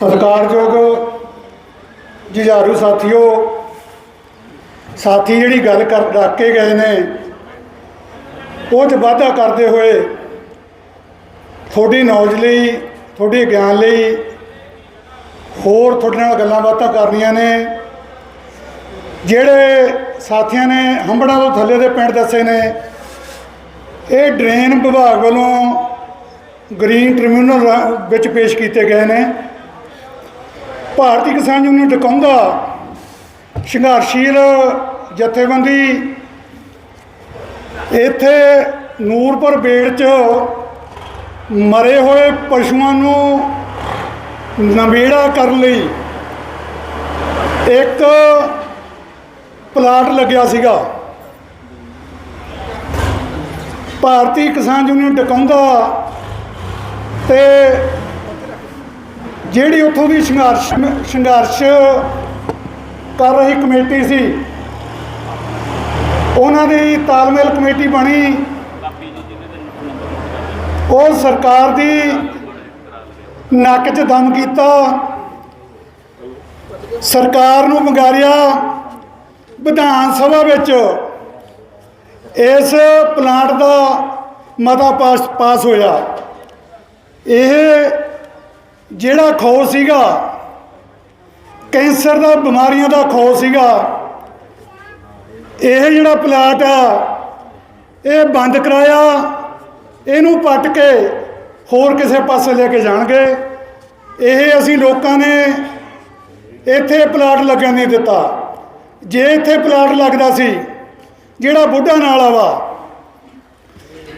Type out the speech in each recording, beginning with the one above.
ਸਤਿਕਾਰਯੋਗ ਜੁਝਾਰੂ ਸਾਥੀਓ, ਸਾਥੀ ਜਿਹੜੀ ਗੱਲ ਕਰ ਰੱਖ ਕੇ ਗਏ ਨੇ, ਉਹ 'ਚ ਵਾਅਦਾ ਕਰਦੇ ਹੋਏ ਤੁਹਾਡੀ ਨੌਲੇਜ ਲਈ, ਤੁਹਾਡੇ ਗਿਆਨ ਲਈ ਹੋਰ ਤੁਹਾਡੇ ਨਾਲ ਗੱਲਾਂ ਬਾਤਾਂ ਕਰਨੀਆਂ ਨੇ। ਜਿਹੜੇ ਸਾਥੀਆਂ ਨੇ ਹੰਬੜਾਂ ਤੋਂ ਥੱਲੇ ਦੇ ਪਿੰਡ ਦੱਸੇ ਨੇ, ਇਹ ਡਰੇਨ ਵਿਭਾਗ ਵੱਲੋਂ ਗ੍ਰੀਨ ਟ੍ਰਿਬਿਊਨਲ ਵਿੱਚ ਪੇਸ਼ ਕੀਤੇ ਗਏ ਨੇ। ਭਾਰਤੀ ਕਿਸਾਨ ਯੂਨੀਅਨ ਟਕਾਉਂਦਾ ਸੰਘਰਸ਼ੀਲ ਜਥੇਬੰਦੀ, ਇੱਥੇ ਨੂਰਪੁਰ ਬੇੜ 'ਚ ਮਰੇ ਹੋਏ ਪਸ਼ੂਆਂ ਨੂੰ ਨਵੇੜਾ ਕਰਨ ਲਈ ਇੱਕ ਪਲਾਟ ਲੱਗਿਆ ਸੀਗਾ। ਭਾਰਤੀ ਕਿਸਾਨ ਯੂਨੀਅਨ ਟਕਾਉਂਦਾ ਤੇ ਜਿਹੜੀ ਉੱਥੋਂ ਦੀ ਸੰਘਰਸ਼ ਸੰਘਰਸ਼ ਕਰ ਰਹੀ ਕਮੇਟੀ ਸੀ, ਉਹਨਾਂ ਦੀ ਤਾਲਮੇਲ ਕਮੇਟੀ ਬਣੀ। ਉਹ ਸਰਕਾਰ ਦੀ ਨੱਕ 'ਚ ਦਮ ਕੀਤਾ। ਸਰਕਾਰ ਨੂੰ ਮੰਗਾਰਿਆ ਵਿਧਾਨ ਸਭਾ ਵਿੱਚ। ਇਸ ਪਲਾਂਟ ਦਾ ਮਤਾ ਪਾਸ ਪਾਸ ਹੋਇਆ। ਇਹ ਜਿਹੜਾ ਖੋਜ ਸੀਗਾ, ਕੈਂਸਰ ਦਾ, ਬਿਮਾਰੀਆਂ ਦਾ ਖੋਜ ਸੀਗਾ, ਇਹ ਜਿਹੜਾ ਪਲਾਟ ਆ, ਇਹ ਬੰਦ ਕਰਾਇਆ, ਇਹਨੂੰ ਪੱਟ ਕੇ ਹੋਰ ਕਿਸੇ ਪਾਸੇ ਲੈ ਕੇ ਜਾਣਗੇ। ਇਹ ਅਸੀਂ ਲੋਕਾਂ ਨੇ ਇੱਥੇ ਪਲਾਟ ਲੱਗਣ ਨਹੀਂ ਦਿੱਤਾ। ਜੇ ਇੱਥੇ ਪਲਾਟ ਲੱਗਦਾ ਸੀ, ਜਿਹੜਾ ਬੁੱਢਾ ਨਾਲਾ ਵਾ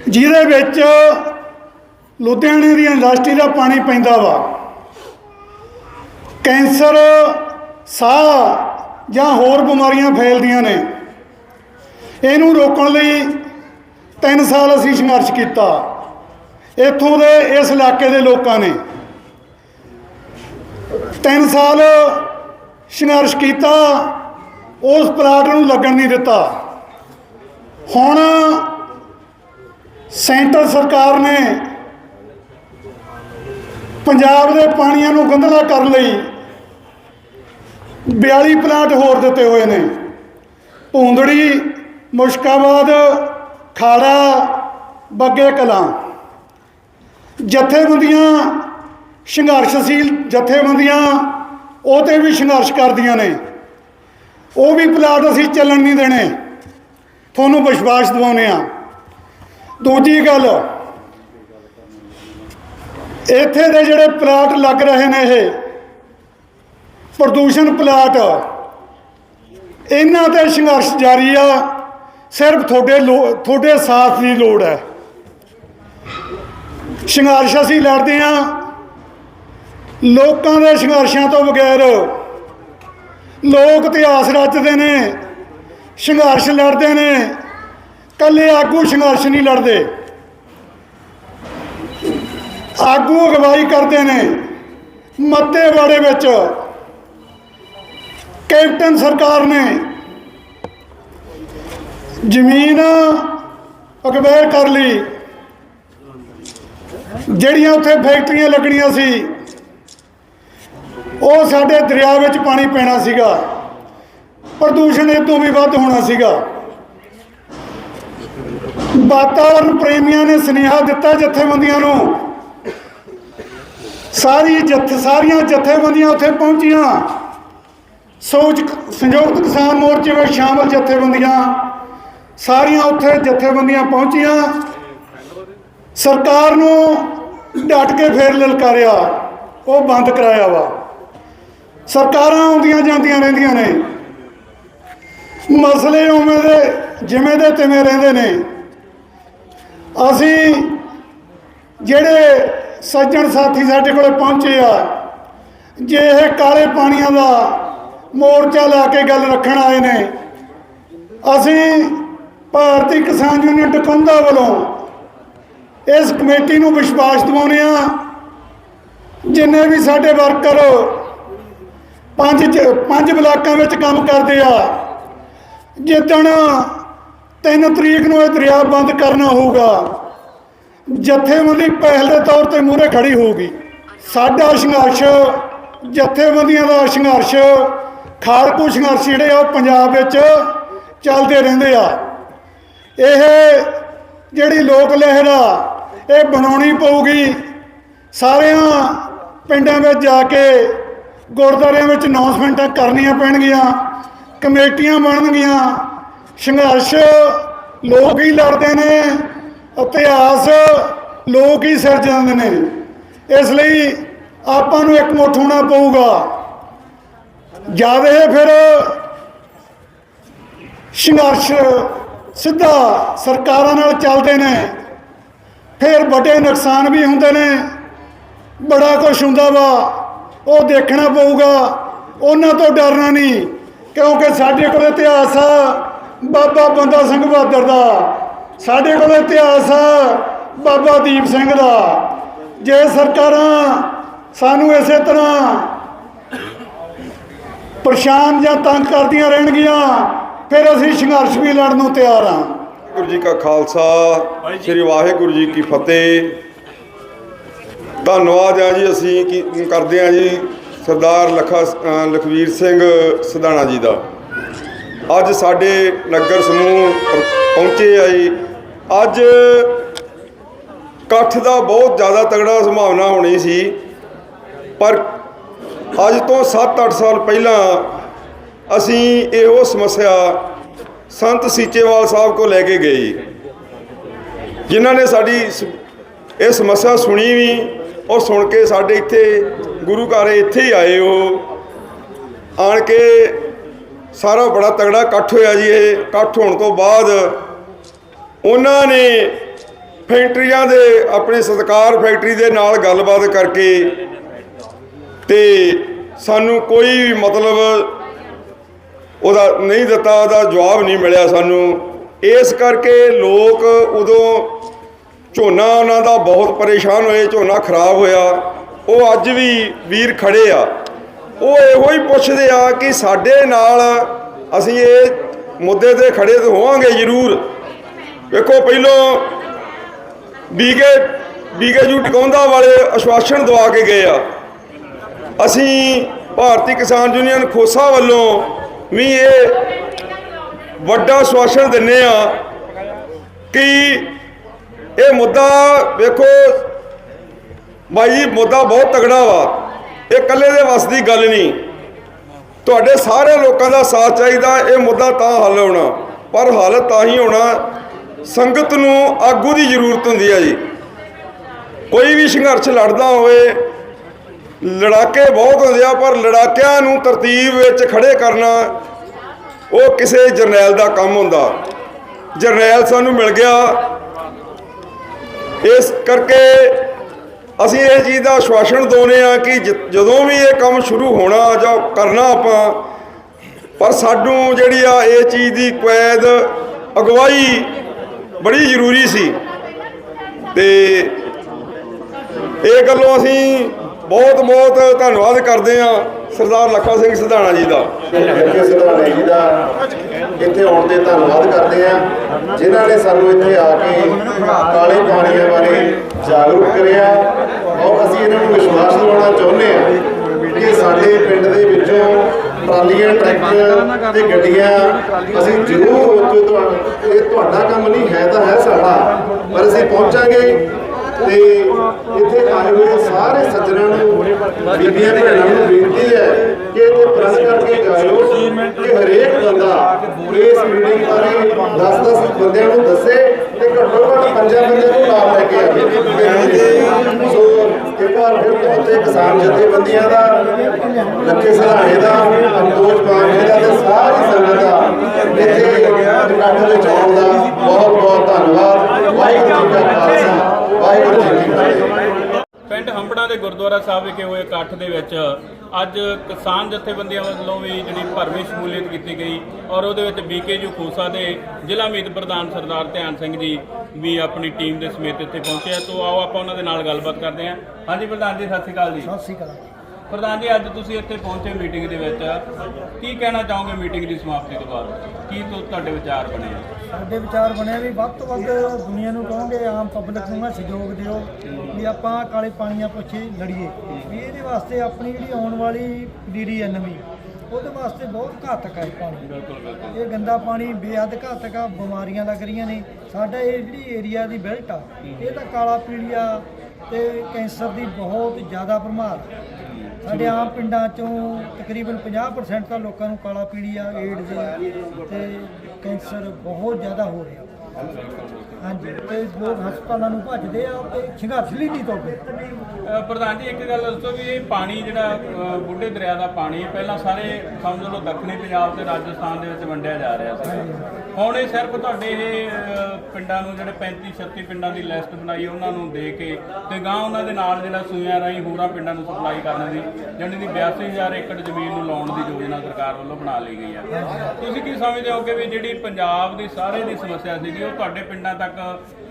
ਜਿਹਦੇ ਵਿੱਚ ਲੁਧਿਆਣੇ ਦੀ ਇੰਡਸਟਰੀ ਦਾ ਪਾਣੀ ਪੈਂਦਾ ਵਾ ਕੈਂਸਰ, ਸਾਹ ਜਾਂ ਹੋਰ ਬਿਮਾਰੀਆਂ ਫੈਲਦੀਆਂ ਨੇ। ਇਹਨੂੰ ਰੋਕਣ ਲਈ 3 ਸਾਲ ਅਸੀਂ ਸੰਘਰਸ਼ ਕੀਤਾ। ਇੱਥੋਂ ਦੇ ਇਸ ਇਲਾਕੇ ਦੇ ਲੋਕਾਂ ਨੇ 3 ਸਾਲ ਸੰਘਰਸ਼ ਕੀਤਾ, ਉਸ ਪਲਾਟ ਨੂੰ ਲੱਗਣ ਨਹੀਂ ਦਿੱਤਾ। ਹੁਣ ਸੈਂਟਰ ਸਰਕਾਰ ਨੇ ਪੰਜਾਬ ਦੇ ਪਾਣੀਆਂ ਨੂੰ ਗੰਧਲਾ ਕਰਨ ਲਈ 42 ਪਲਾਟ ਹੋਰ ਦਿੱਤੇ ਹੋਏ ਨੇ। ਭੂੰਦੜੀ, ਮੁਸ਼ਕਾਬਾਦ, ਖਾੜਾ, ਬੱਗੇ ਕਲਾਂ। ਜਥੇਬੰਦੀਆਂ ਸੰਘਰਸ਼ਸ਼ੀਲ ਜਥੇਬੰਦੀਆਂ, ਉਹ ਤੇ ਵੀ ਸੰਘਰਸ਼ ਕਰਦੀਆਂ ਨੇ। ਉਹ ਵੀ ਪਲਾਟ ਅਸੀਂ ਚੱਲਣ ਨਹੀਂ ਦੇਣੇ। ਤੁਹਾਨੂੰ ਵਿਸ਼ਵਾਸ ਦਿਵਾਉਂਦੇ ਆ ਦੂਜੀ ਗੱਲ, ਇੱਥੇ ਦੇ ਜਿਹੜੇ ਪਲਾਟ ਲੱਗ ਰਹੇ ਨੇ ਇਹ ਪ੍ਰਦੂਸ਼ਣ ਪਲਾਟ। ਇਹਨਾਂ ਤੇ ਸੰਘਰਸ਼ ਜਾਰੀ ਆ। ਸਿਰਫ ਤੁਹਾਡੇ ਲੋ- ਤੁਹਾਡੇ ਸਾਥ ਦੀ ਲੋੜ ਹੈ। ਸੰਘਰਸ਼ ਅਸੀਂ ਲੜਦੇ ਆ ਲੋਕਾਂ ਦੇ ਸੰਘਰਸ਼ਾਂ ਤੋਂ ਬਗੈਰ ਲੋਕ ਇਤਿਹਾਸ ਰਚਦੇ ਨੇ। ਸੰਘਰਸ਼ ਲੜਦੇ ਨੇ। ਕੱਲੇ ਆਗੂ ਸੰਘਰਸ਼ ਨਹੀਂ ਲੜਦੇ। ਆਗੂ ਅਗਵਾਈ ਕਰਦੇ ਨੇ। ਮੱਤੇਵਾੜੇ ਵਿੱਚ ਕੈਪਟਨ ਸਰਕਾਰ ਨੇ ਜ਼ਮੀਨ ਅਕਵਾਇਰ ਕਰ ਲਈ, ਜਿਹੜੀਆਂ ਉੱਥੇ ਫੈਕਟਰੀਆਂ ਲੱਗਣੀਆਂ ਸੀ, ਉਹ ਸਾਡੇ ਦਰਿਆ ਵਿੱਚ ਪਾਣੀ ਪੈਣਾ ਸੀਗਾ, ਪ੍ਰਦੂਸ਼ਣ ਇਹ ਤੋਂ ਵੀ ਵੱਧ ਹੋਣਾ ਸੀਗਾ। ਵਾਤਾਵਰਣ ਪ੍ਰੇਮੀਆਂ ਨੇ ਸੁਨੇਹਾ ਦਿੱਤਾ ਜਥੇਬੰਦੀਆਂ ਨੂੰ। ਸਾਰੀ ਜਥ, ਸਾਰੀਆਂ ਜਥੇਬੰਦੀਆਂ ਉੱਥੇ ਪਹੁੰਚੀਆਂ। ਸੋਚ ਸੰਯੁਕਤ ਕਿਸਾਨ ਮੋਰਚੇ ਵਿੱਚ ਸ਼ਾਮਲ ਜਥੇਬੰਦੀਆਂ ਸਾਰੀਆਂ ਉੱਥੇ ਜਥੇਬੰਦੀਆਂ ਪਹੁੰਚੀਆਂ। ਸਰਕਾਰ ਨੂੰ ਡਟ ਕੇ ਫੇਰ ਲਲਕਾਰਿਆ। ਉਹ ਬੰਦ ਕਰਾਇਆ ਵਾ। ਸਰਕਾਰਾਂ ਆਉਂਦੀਆਂ ਜਾਂਦੀਆਂ ਰਹਿੰਦੀਆਂ ਨੇ। ਮਸਲੇ ਉਵੇਂ ਦੇ ਜਿਵੇਂ ਦੇ ਤਿਵੇਂ ਰਹਿੰਦੇ ਨੇ। ਅਸੀਂ ਜਿਹੜੇ ਸੱਜਣ ਸਾਥੀ ਸਾਡੇ ਕੋਲੇ ਪਹੁੰਚੇ ਆ, ਜੇ ਇਹ ਕਾਲੇ ਪਾਣੀਆਂ ਦਾ ਮੋਰਚਾ ਲਾ ਕੇ ਗੱਲ ਰੱਖਣ ਆਏ ਨੇ। ਅਸੀਂ ਭਾਰਤੀ ਕਿਸਾਨ ਯੂਨੀਅਨ ਟਕੁੰਦਾ ਵੱਲੋਂ ਇਸ ਕਮੇਟੀ ਨੂੰ ਵਿਸ਼ਵਾਸ ਦਿਵਾਉਂਦੇ ਆ ਜਿੰਨੇ ਵੀ ਸਾਡੇ ਵਰਕਰ ਪੰਜ ਜ- ਪੰਜ ਬਲਾਕਾਂ ਵਿੱਚ ਕੰਮ ਕਰਦੇ ਆ, ਜਿੱਦਣ 3 ਤਰੀਕ ਨੂੰ ਇਹ ਦਰਿਆ ਬੰਦ ਕਰਨਾ ਹੋਊਗਾ, ਜਥੇਬੰਦੀ ਪਹਿਲ ਦੇ ਤੌਰ ਤੇ ਮੂਹਰੇ ਖੜੀ ਹੋਊਗੀ। ਸਾਡਾ ਸੰਘਰਸ਼, ਜਥੇਬੰਦੀਆਂ ਦਾ ਸੰਘਰਸ਼ ਖਾੜਕੂ ਸੰਘਰਸ਼ ਜਿਹੜੇ ਆ ਉਹ ਪੰਜਾਬ ਵਿੱਚ ਚੱਲਦੇ ਰਹਿੰਦੇ ਆ। ਇਹ ਜਿਹੜੀ ਲੋਕ ਲਹਿਰ ਆ, ਇਹ ਬਣਾਉਣੀ ਪਊਗੀ। ਸਾਰਿਆਂ ਪਿੰਡਾਂ ਵਿੱਚ ਜਾ ਕੇ ਗੁਰਦੁਆਰਿਆਂ ਵਿੱਚ ਅਨਾਉਂਸਮੈਂਟਾਂ ਕਰਨੀਆਂ ਪੈਣਗੀਆਂ, ਕਮੇਟੀਆਂ ਬਣਨਗੀਆਂ। ਸੰਘਰਸ਼ ਲੋਕ ਹੀ ਲੜਦੇ ਨੇ, ਇਤਿਹਾਸ ਲੋਕ ਹੀ ਸਿਰਜਦੇ ਨੇ। ਇਸ ਲਈ ਆਪਾਂ ਨੂੰ ਇੱਕ ਮੁੱਠ ਹੋਣਾ ਪਊਗਾ। ਜਦ ਫਿਰ ਸੰਘਰਸ਼ ਸਿੱਧਾ ਸਰਕਾਰਾਂ ਨਾਲ ਚੱਲਦੇ ਨੇ। ਫਿਰ ਵੱਡੇ ਨੁਕਸਾਨ ਵੀ ਹੁੰਦੇ ਨੇ। ਬੜਾ ਕੁਝ ਹੁੰਦਾ ਵਾ। ਉਹ ਦੇਖਣਾ ਪਊਗਾ। ਉਹਨਾਂ ਤੋਂ ਡਰਨਾ ਨਹੀਂ। ਕਿਉਂਕਿ ਸਾਡੇ ਕੋਲ ਇਤਿਹਾਸ ਆ। ਬਾਬਾ ਬੰਦਾ ਸਿੰਘ ਬਹਾਦਰ ਦਾ। ਸਾਡੇ ਕੋਲ ਇਤਿਹਾਸ ਆ ਬਾਬਾ ਦੀਪ ਸਿੰਘ ਦਾ। ਜੇ ਸਰਕਾਰਾਂ ਸਾਨੂੰ ਇਸੇ ਤਰ੍ਹਾਂ ਪਰੇਸ਼ਾਨ ਜਾਂ ਤੰਗ ਕਰਦੀਆਂ ਰਹਿਣਗੀਆਂ, ਫਿਰ ਅਸੀਂ ਸੰਘਰਸ਼ ਵੀ ਲੜਨ ਨੂੰ ਤਿਆਰ ਹਾਂ। ਵਾਹਿਗੁਰੂ ਜੀ ਕਾ ਖਾਲਸਾ, ਸ੍ਰੀ ਵਾਹਿਗੁਰੂ ਜੀ ਕੀ ਫਤਿਹ। ਧੰਨਵਾਦ ਆ ਜੀ ਅਸੀਂ ਕੀ ਕਰਦੇ ਆ ਜੀ, ਸਰਦਾਰ ਲਖਾ ਲਖਵੀਰ ਸਿੰਘ ਸਦਾਣਾ ਜੀ ਦਾ। ਅੱਜ ਸਾਡੇ ਨਗਰ ਸਮੂਹ ਪਹੁੰਚੇ ਆ ਜੀ। ਅੱਜ ਇਕੱਠ ਦਾ ਬਹੁਤ ਜ਼ਿਆਦਾ ਤਗੜਾ ਸੰਭਾਵਨਾ ਹੋਣੀ ਸੀ, ਪਰ ਅੱਜ ਤੋਂ 7-8 ਸਾਲ ਪਹਿਲਾਂ ਅਸੀਂ ਇਹੋ ਸਮੱਸਿਆ ਸੰਤ ਸੀਚੇਵਾਲ ਸਾਹਿਬ ਕੋ ਲੈ ਕੇ ਗਏ। ਜਿਨ੍ਹਾਂ ਨੇ ਸਾਡੀ ਸ- ਇਹ ਸਮੱਸਿਆ ਸੁਣੀ ਵੀ ਔਰ ਸੁਣ ਕੇ ਸਾਡੇ ਇੱਥੇ ਗੁਰੂ ਘਰ ਇੱਥੇ ਹੀ ਆਏ ਉਹ ਆਣ ਕੇ ਸਾਰਾ ਬੜਾ ਤਗੜਾ ਇਕੱਠ ਹੋਇਆ ਜੀ ਇਹ, ਇਕੱਠ ਹੋਣ ਤੋਂ ਬਾਅਦ ਉਹਨਾਂ ਨੇ ਫੈਕਟਰੀਆਂ ਦੇ, ਆਪਣੇ ਸਤਕਾਰ ਫੈਕਟਰੀ ਦੇ ਨਾਲ ਗੱਲਬਾਤ ਕਰਕੇ ਤੇ ਸਾਨੂੰ ਕੋਈ ਵੀ ਮਤਲਬ ਉਹਦਾ ਨਹੀਂ ਦਿੱਤਾ, ਉਹਦਾ ਜਵਾਬ ਨਹੀਂ ਮਿਲਿਆ ਸਾਨੂੰ। ਇਸ ਕਰਕੇ ਲੋਕ ਉਦੋਂ ਝੋਨਾ ਉਹਨਾਂ ਦਾ ਬਹੁਤ ਪਰੇਸ਼ਾਨ ਹੋਏ, ਝੋਨਾ ਖਰਾਬ ਹੋਇਆ। ਉਹ ਅੱਜ ਵੀ ਵੀਰ ਖੜੇ ਆ। ਉਹ ਇਹੋ ਹੀ ਪੁੱਛਦੇ ਆ ਕਿ ਸਾਡੇ ਨਾਲ ਅਸੀਂ ਇਹ ਮੁੱਦੇ ਤੇ ਖੜੇ ਤੇ ਹੋਵਾਂਗੇ ਜ਼ਰੂਰ। ਵੇਖੋ, ਪਹਿਲੋਂ ਬੀਗੇ ਬੀਗੇ ਜੂ ਟਿਕਾਉਂਦਾ ਵਾਲੇ ਅਸ਼ਵਾਸਨ ਦਵਾ ਕੇ ਗਏ ਆ। ਅਸੀਂ ਭਾਰਤੀ ਕਿਸਾਨ ਯੂਨੀਅਨ ਖੋਸਾ ਵੱਲੋਂ ਵੀ ਇਹ ਵੱਡਾ ਆਸ਼ਵਾਸਨ ਦਿੰਨੇ ਆ ਕਿ ਇਹ ਮੁੱਦਾ ਵੇਖੋ, ਬਾਈ ਜੀ, ਮੁੱਦਾ ਬਹੁਤ ਤਗੜਾ ਵਾ। ਇਹ ਇਕੱਲੇ ਦੇ ਵੱਸ ਦੀ ਗੱਲ ਨਹੀਂ। ਤੁਹਾਡੇ ਸਾਰੇ ਲੋਕਾਂ ਦਾ ਸਾਥ ਚਾਹੀਦਾ, ਇਹ ਮੁੱਦਾ ਤਾਂ ਹੱਲ ਹੋਣਾ। ਪਰ ਹੱਲ ਤਾਂ ਹੀ ਹੋਣਾ, ਸੰਗਤ ਨੂੰ ਆਗੂ ਦੀ ਜ਼ਰੂਰਤ ਹੁੰਦੀ ਹੈ ਜੀ। ਕੋਈ ਵੀ ਸੰਘਰਸ਼ ਲੜਦਾ ਹੋਵੇ ਲੜਾਕੇ ਬਹੁਤ ਹੁੰਦੇ ਆ, ਪਰ ਲੜਾਕਿਆਂ ਨੂੰ ਤਰਤੀਬ ਵਿੱਚ ਖੜੇ ਕਰਨਾ ਉਹ ਕਿਸੇ ਜਰਨੈਲ ਦਾ ਕੰਮ ਹੁੰਦਾ। ਜਰਨੈਲ ਸਾਨੂੰ ਮਿਲ ਗਿਆ। ਇਸ ਕਰਕੇ ਅਸੀਂ ਇਹ ਚੀਜ਼ ਦਾ ਆਸ਼ਵਾਸਨ ਦੋਨੇ ਆ ਕਿ ਜਦੋਂ ਵੀ ਇਹ ਕੰਮ ਸ਼ੁਰੂ ਹੋਣਾ ਜਾਂ ਕਰਨਾ ਆਪਾਂ, ਪਰ ਸਾਨੂੰ ਜਿਹੜੀ ਆ ਇਹ ਚੀਜ਼ ਦੀ ਕੈਦ ਅਗਵਾਈ ਬੜੀ ਜ਼ਰੂਰੀ ਸੀ। ਤੇ ਇਹ ਗੱਲੋਂ ਅਸੀਂ ਬਹੁਤ ਬਹੁਤ ਧੰਨਵਾਦ ਕਰਦੇ ਆ ਸਰਦਾਰ ਲੱਖਾ ਸਿੰਘ ਸਿਧਾਣਾ ਜੀ ਦਾ। ਲੱਗੇ ਸਿਧਾਣੇ ਜੀ ਦਾ। ਇੱਥੇ ਆਉਣ ਤੇ ਧੰਨਵਾਦ ਕਰਦੇ ਆ ਜਿਨ੍ਹਾਂ ਨੇ ਸਾਨੂੰ ਇੱਥੇ ਆ ਕੇ ਕਾਲੇ ਪਾਣੀਆਂ ਬਾਰੇ ਜਾਗਰੂਕ ਕਰਿਆ। ਔਰ ਅਸੀਂ ਇਹਨਾਂ ਨੂੰ ਵਿਸ਼ਵਾਸ ਦਿਵਾਉਣਾ ਚਾਹੁੰਦੇ ਆ ਕਿ ਸਾਡੇ ਪਿੰਡ ਦੇ ਵਿੱਚੋਂ ਟਰਾਲੀਆਂ, ਟਰੈਕਟਰ ਤੇ ਗੱਡੀਆਂ ਅਸੀਂ ਜ਼ਰੂਰ ਉੱਥੇ ਤੁਹਾਨੂੰ ਇਹ ਤੁਹਾਡਾ ਕੰਮ ਨਹੀਂ, ਹੈ ਤਾਂ ਹੈ ਸਾਡਾ, ਪਰ ਅਸੀਂ ਪਹੁੰਚਾਂਗੇ। ਤੇ ਇੱਥੇ ਆਏ ਹੋਏ ਸਾਰੇ ਸੱਜਣਾਂ ਨੂੰ, ਬੀਬੀਆਂ ਭੈਣਾਂ ਨੂੰ ਬੇਨਤੀ ਹੈ ਕਿ ਇੱਥੇ ਪ੍ਰੈਸ ਕਰਕੇ ਜਾਇਓ ਕਿ ਹਰੇਕ ਬੰਦਾ ਇਸ ਮੀਟਿੰਗ ਬਾਰੇ 10-10 ਬੰਦਿਆਂ ਨੂੰ ਦੱਸੇ ਤੇ ਘੱਟੋ ਘੱਟ ਪੰਜਾਂ ਬੰਦਿਆਂ ਨੂੰ ਨਾਲ ਲੈ ਕੇ ਆਵੇ। ਸੋ ਇੱਕ ਵਾਰ ਫਿਰ ਬਹੁਤੇ ਕਿਸਾਨ ਜਥੇਬੰਦੀਆਂ ਦਾ, ਲੱਖੇ ਸਰਾਣੇ ਦਾ ਅੰਦੋਜ ਮਾਨਵੇ ਦਾ ਤੇ ਸਾਰੀ ਸੰਗਤ ਦਾ ਇੱਥੇ ਇਕੱਠ ਵਿੱਚ ਆਉਣ ਦਾ ਬਹੁਤ ਬਹੁਤ ਧੰਨਵਾਦ। ਵਾਹਿਗੁਰੂ ਜੀ ਕਾ ਖਾਲਸਾ ਵਾਹਿਗੁਰੂ ਜੀ ਕੀ ਫਤਿਹ ਪਿੰਡ ਹੰਬੜਾ ਦੇ ਗੁਰਦੁਆਰਾ ਸਾਹਿਬ ਵਿਖੇ ਹੋਏ ਇਕੱਠ ਦੇ ਵਿੱਚ ਅੱਜ ਕਿਸਾਨ ਜਥੇਬੰਦੀਆਂ ਵੱਲੋਂ ਵੀ ਜਿਹੜੀ ਭਰਵੀਂ ਸ਼ਮੂਲੀਅਤ ਕੀਤੀ ਗਈ ਔਰ ਉਹਦੇ ਵਿੱਚ ਬੀਕੇਯੂ ਖੋਸਾ ਦੇ ਜ਼ਿਲ੍ਹਾ ਮੀਤ ਪ੍ਰਧਾਨ ਸਰਦਾਰ ਧਿਆਨ ਸਿੰਘ ਜੀ ਵੀ ਆਪਣੀ ਟੀਮ ਦੇ ਸਮੇਤ ਇੱਥੇ ਪਹੁੰਚੇ ਆ। ਤੋਂ ਆਓ ਆਪਾਂ ਉਹਨਾਂ ਦੇ ਨਾਲ ਗੱਲਬਾਤ ਕਰਦੇ ਹਾਂ। ਹਾਂਜੀ, ਪ੍ਰਧਾਨ ਜੀ, ਸਤਿ ਸ਼੍ਰੀ ਅਕਾਲ ਜੀ। ਸਤਿ ਸ਼੍ਰੀ ਅਕਾਲ। ਪ੍ਰਧਾਨ ਜੀ ਅੱਜ ਤੁਸੀਂ ਇੱਥੇ ਪਹੁੰਚੇ ਮੀਟਿੰਗ ਦੇ ਵਿੱਚ। ਕੀ ਕਹਿਣਾ ਚਾਹੋਗੇ ਮੀਟਿੰਗ ਦੀ ਸਮਾਪਤੀ ਤੋਂ ਬਾਅਦ? ਕੀ ਤੁ- ਤੁਹਾਡੇ ਵਿਚਾਰ ਬਣੇ ਆ? ਸਾਡੇ ਵਿਚਾਰ ਬਣਿਆ ਵੀ ਵੱਧ ਤੋਂ ਵੱਧ ਦੁਨੀਆ ਨੂੰ ਕਹੋਗੇ ਆਮ ਪਬਲਿਕ ਨੂੰ ਸਹਿਯੋਗ ਦਿਓ ਵੀ ਆਪਾਂ ਕਾਲੇ ਪਾਣੀਆਂ ਪਿੱਛੇ ਲੜੀਏ। ਵੀ ਇਹਦੇ ਵਾਸਤੇ ਆਪਣੀ ਜਿਹੜੀ ਆਉਣ ਵਾਲੀ ਪੀੜ੍ਹੀ ਹੈ ਨਵੀਂ ਉਹਦੇ ਵਾਸਤੇ ਬਹੁਤ ਘਾਤਕ ਹੈ ਇਹ ਪਾਣੀ। ਇਹ ਗੰਦਾ ਪਾਣੀ ਬੇਹੱਦ ਘਾਤਕ ਆ ਬਿਮਾਰੀਆਂ ਲੱਗ ਰਹੀਆਂ ਨੇ। ਸਾਡਾ ਇਹ ਜਿਹੜੀ ਏਰੀਆ ਦੀ ਬੈਲਟ ਆ ਇਹ ਤਾਂ ਕਾਲਾ ਪੀਲੀਆ ਤੇ ਕੈਂਸਰ ਦੀ ਬਹੁਤ ਜ਼ਿਆਦਾ ਭਰਮਾਰ। ਸਾਡੇ ਆਮ ਪਿੰਡਾਂ ਚੋਂ ਤਕਰੀਬਨ 50% ਤਾਂ ਲੋਕਾਂ ਨੂੰ ਕਾਲਾ ਪੀੜੀ ਆ ਏਡਜ਼ ਆ ਤੇ ਕੈਂਸਰ ਬਹੁਤ ਜ਼ਿਆਦਾ ਹੋ ਰਿਹਾ। ਹਾਂਜੀ, ਤੇ ਲੋਕ ਹਸਪਤਾਲਾਂ ਨੂੰ ਭੱਜਦੇ ਆ ਤੇ ਸੰਘਰਸ਼ ਲਈ ਨਹੀਂ ਤੁਰਦੇ ਪ੍ਰਧਾਨ ਜੀ ਇੱਕ ਗੱਲ ਦੱਸੋ ਵੀ ਇਹ ਪਾਣੀ ਜਿਹੜਾ ਬੁੱਢੇ ਦਰਿਆ ਦਾ ਪਾਣੀ ਪਹਿਲਾਂ ਸਾਰੇ ਸਮਝ ਲਓ ਦੱਖਣੀ ਪੰਜਾਬ ਤੇ ਰਾਜਸਥਾਨ ਦੇ ਵਿੱਚ ਵੰਡਿਆ ਜਾ ਰਿਹਾ ਸੀ ਹੁਣ ਇਹ ਸਿਰਫ ਤੁਹਾਡੇ ਇਹ ਪਿੰਡਾਂ ਨੂੰ ਜਿਹੜੇ 35 36 ਪਿੰਡਾਂ ਦੀ ਲਿਸਟ ਬਣਾਈ ਉਹਨਾਂ ਨੂੰ ਦੇ ਕੇ ਤੇ ਗਾਂ ਉਹਨਾਂ ਦੇ ਨਾਲ ਜਿਹੜਾ ਸੂਇਆਂ ਰਾਹੀਂ ਹੋਰਾਂ ਪਿੰਡਾਂ ਨੂੰ ਸਪਲਾਈ ਕਰਨ ਦੀ ਜਾਣੀ ਦੀ 82000 ਏਕੜ ਜ਼ਮੀਨ ਨੂੰ ਲਾਉਣ ਦੀ ਯੋਜਨਾ ਸਰਕਾਰ ਵੱਲੋਂ ਬਣਾ ਲਈ ਗਈ ਹੈ। ਤੁਸੀਂ ਕੀ ਸਮਝਦੇ ਹੋ ਕਿ ਵੀ ਜਿਹੜੀ ਪੰਜਾਬ ਦੀ ਸਾਰੇ ਦੀ ਸਮੱਸਿਆ ਸੀਗੀ ਉਹ ਤੁਹਾਡੇ ਪਿੰਡਾਂ ਤੱਕ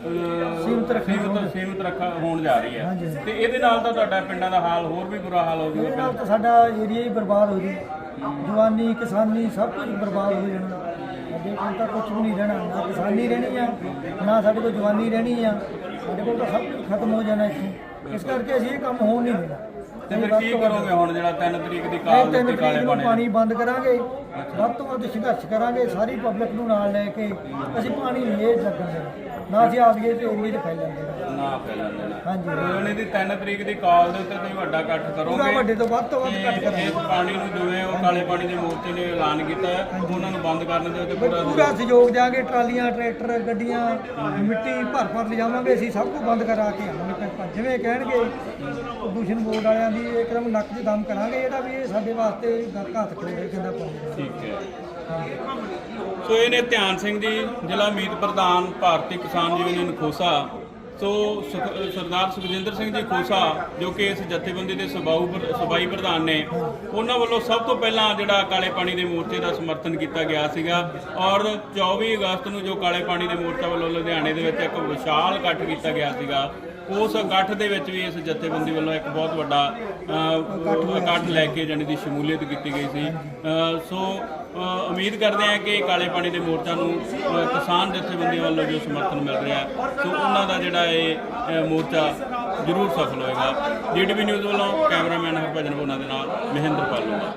ਸੀਮਿਤ ਰੱਖਣੀ ਸੀਮਿਤ ਸੀਮਿਤ ਰੱਖਾ ਹੋਣ ਜਾ ਰਹੀ ਹੈ। ਤੇ ਇਹਦੇ ਨਾਲ ਤਾਂ ਤੁਹਾਡਾ ਪਿੰਡਾਂ ਦਾ ਹਾਲ ਹੋਰ ਵੀ ਬੁਰਾ ਹਾਲ ਹੋ ਇਹਦੇ ਜਾਊਗਾ ਨਾਲ ਤਾਂ ਸਾਡਾ ਏਰੀਆ ਹੀ ਬਰਬਾਦ ਹੋ ਜੂ ਜਵਾਨੀ ਕਿਸਾਨੀ ਸਭ ਕੁਝ ਬਰਬਾਦ ਹੋ ਜਾਣਾ। ਸਾਡੇ ਕੋਲ ਤਾਂ ਕੁਝ ਵੀ ਨਹੀਂ ਰਹਿਣਾ। ਨਾ ਕਿਸਾਨੀ ਰਹਿਣੀ ਆ ਨਾ ਸਾਡੇ ਕੋਲ ਜਵਾਨੀ ਰਹਿਣੀ ਆ। ਸਾਡੇ ਕੋਲ ਤਾਂ ਸਭ ਕੁਝ ਖਤਮ ਹੋ ਜਾਣਾ ਇੱਥੇ। ਇਸ ਕਰਕੇ ਅਸੀਂ ਇਹ ਕੰਮ ਹੋਣ ਨਹੀਂ ਦੇਣਾ। ਤੇ ਫਿਰ ਕੀ ਕਰੋਗੇ ਹੁਣ ਜਿਹੜਾ 3 ਤਰੀਕ ਦੀ ਕਾਲ ਤਰੀਕ ਕਾਲੇ ਪਾਣੀ ਪਾਣੀ ਬੰਦ ਕਰਾਂਗੇ। ਵੱਧ ਤੋਂ ਵੱਧ ਸੰਘਰਸ਼ ਕਰਾਂਗੇ ਸਾਰੀ ਪਬਲਿਕ ਨੂੰ ਨਾਲ ਲੈ ਕੇ ਅਸੀਂ ਪਾਣੀ ਲੱਗਣ ਦੇਣਾ। ਨਾ ਅਸੀਂ ਆਪਗੇ ਤੇ ਏਰੀਏ 'ਚ ਫੈਲਣ ਦੇਣਾ ਨਾ ਫੈਲਣ ਦੇਣਾ ਹਾਂਜੀ। ਉਹਨੇ ਦੀ 3 ਤਰੀਕ ਦੀ ਕਾਲ ਦੇ ਉੱਤੇ ਤੁਸੀਂ ਵੱਡਾ ਇਕੱਠ ਕਰੋਗੇ ਪੂਰਾ ਵੱਡੇ ਤੋਂ ਵੱਧ ਤੋਂ ਵੱਧ ਤੇ ਇਕੱਠ ਕਰਾਂਗੇ। ਇਸ ਪਾਣੀ ਨੂੰ ਜਿਵੇਂ ਉਹ ਕਾਲੇ ਪਾਣੀ ਦੇ ਮੋਰਚੇ ਨੇ ਐਲਾਨ ਕੀਤਾ ਹੈ ਉਹਨਾਂ ਨੂੰ ਬੰਦ ਕਰਨ ਦੇ ਉੱਤੇ ਪੂਰਾ ਪੂਰਾ ਸਹਿਯੋਗ। ਦਿਆਂਗੇ ਟਰਾਲੀਆਂ ਟਰੈਕਟਰ ਗੱਡੀਆਂ ਮਿੱਟੀ ਭਰ ਭਰ ਲਿਜਾਵਾਂਗੇ ਅਸੀਂ ਸਭ ਕੁਝ ਬੰਦ ਕਰਾ ਕੇ ਆਵਾਂਗੇ। ਜਿਵੇਂ ਕਹਿਣਗੇ ਪ੍ਰਦੂਸ਼ਣ ਬੋਰਡ ਵਾਲਿਆਂ ਦੀ ਇੱਕਦਮ ਨੱਕ 'ਚ ਦਮ ਕਰਾਂਗੇ ਇਹਦਾ ਵੀ ਇਹ ਸਾਡੇ ਵਾਸਤੇ ਘਾਤਕ ਹੋ ਰਿਹਾ ਕਹਿੰਦਾ ਪਾਣੀ ਠੀਕ ਹੈ। ਸੋ ਇਹ ਨੇ ਧਿਆਨ ਸਿੰਘ ਜੀ ਜ਼ਿਲ੍ਹਾ ਮੀਤ ਪ੍ਰਧਾਨ ਭਾਰਤੀ ਕਿਸਾਨ ਯੂਨੀਅਨ ਖੋਸਾ ਸੋ ਸਰਦਾਰ ਸੁਖਜਿੰਦਰ ਸਿੰਘ ਜੀ ਖੋਸਾ ਜੋ ਕਿ ਇਸ ਜਥੇਬੰਦੀ ਦੇ ਸਬਾਊ ਸਬਾਈ ਪ੍ਰਧਾਨ ਨੇ ਉਹਨਾਂ ਵੱਲੋਂ ਸਭ ਤੋਂ ਪਹਿਲਾਂ ਜਿਹੜਾ ਕਾਲੇ ਪਾਣੀ ਦੇ ਮੋਰਚੇ ਦਾ ਸਮਰਥਨ ਕੀਤਾ ਗਿਆ ਸੀਗਾ ਔਰ 24 ਅਗਸਤ ਨੂੰ ਜੋ ਕਾਲੇ ਪਾਣੀ ਦੇ ਮੋਰਚਾ ਵੱਲੋਂ ਲੁਧਿਆਣੇ ਦੇ ਵਿੱਚ ਇੱਕ ਵਿਸ਼ਾਲ ਇਕੱਠ ਕੀਤਾ ਗਿਆ ਸੀਗਾ ਉਸ ਇਕੱਠ ਦੇ ਵਿੱਚ ਵੀ ਇਸ ਜਥੇਬੰਦੀ ਵੱਲੋਂ ਇੱਕ ਬਹੁਤ ਵੱਡਾ ਅ, ਇਕੱਠ ਲੈ ਕੇ ਜਾਣੀ ਦੀ ਸ਼ਮੂਲੀਅਤ ਕੀਤੀ ਗਈ ਸੀ। ਸੋ ਉਮੀਦ ਕਰਦੇ ਹਾਂ ਕਿ ਕਾਲੇ ਪਾਣੀ ਦੇ ਮੋਰਚਾ ਨੂੰ ਕਿਸਾਨ ਜਥੇਬੰਦੀਆਂ ਵੱਲੋਂ ਜੋ ਸਮਰਥਨ ਮਿਲ ਰਿਹਾ ਸੋ ਉਹਨਾਂ ਦਾ ਜਿਹੜਾ ਇਹ ਮੋਰਚਾ ਜ਼ਰੂਰ ਸਫਲ ਹੋਏਗਾ। ਜੀਟੀਵੀ ਨਿਊਜ਼ ਵੱਲੋਂ ਕੈਮਰਾਮੈਨ ਹਰਭਜਨ ਬੋਨਾ ਦੇ ਨਾਲ ਮਹਿੰਦਰ ਪਾਲੂਗਾ